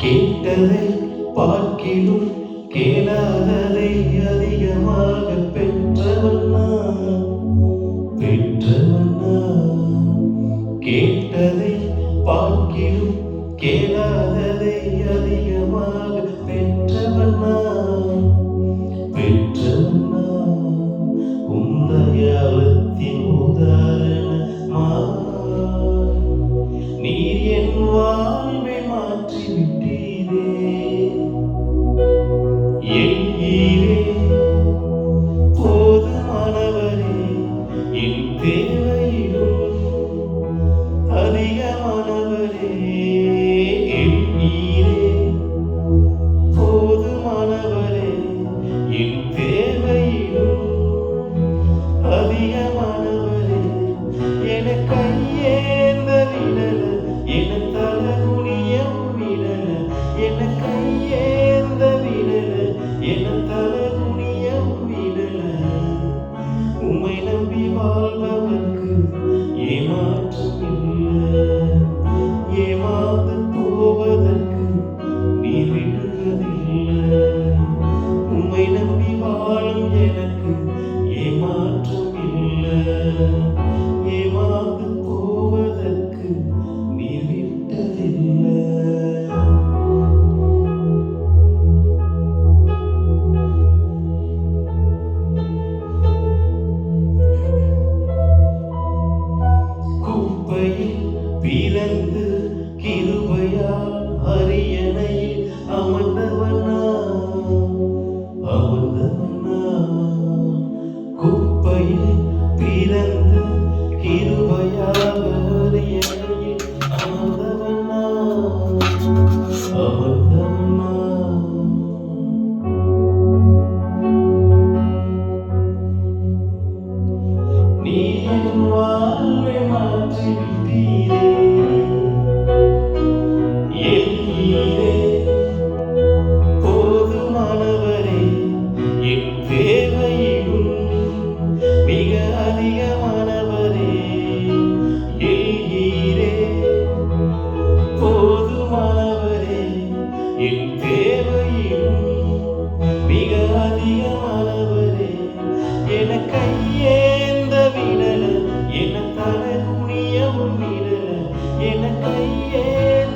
கேட்டதை பார்க்கிலும் கேளாததை அதிகமாக பெற்றவண்ணா பெற்றவண்ணா கேட்டதை பார்க்கிலும் கேள தெய்வமாக பெற்றவன் நான். பெற்றவன் நான். உன்னயத்தின் உதாரணமாக நீர் என் வாழ்வை மாற்றி விட்டீரே என் ஈரே போதுமானவரே என் தேவை ஏமாந்து போவதற்கு நீ விட்டதில்லை குப்பையில் பிறந்து கிருபையா அரியணை அமர்ந்தவனா? அமர்ந்தவனா? குப்பையில் பிறந்த கிருபையாக அமர்ந்தவண்ணா அமர்ந்தவண்ணா நீ என் வாழ்வை மாற்றி விட்டீரே தேவையும் மிக அதிகமானவரே என கையேந்த விடல என தலை குனிய முன்னிடல என கையேந்த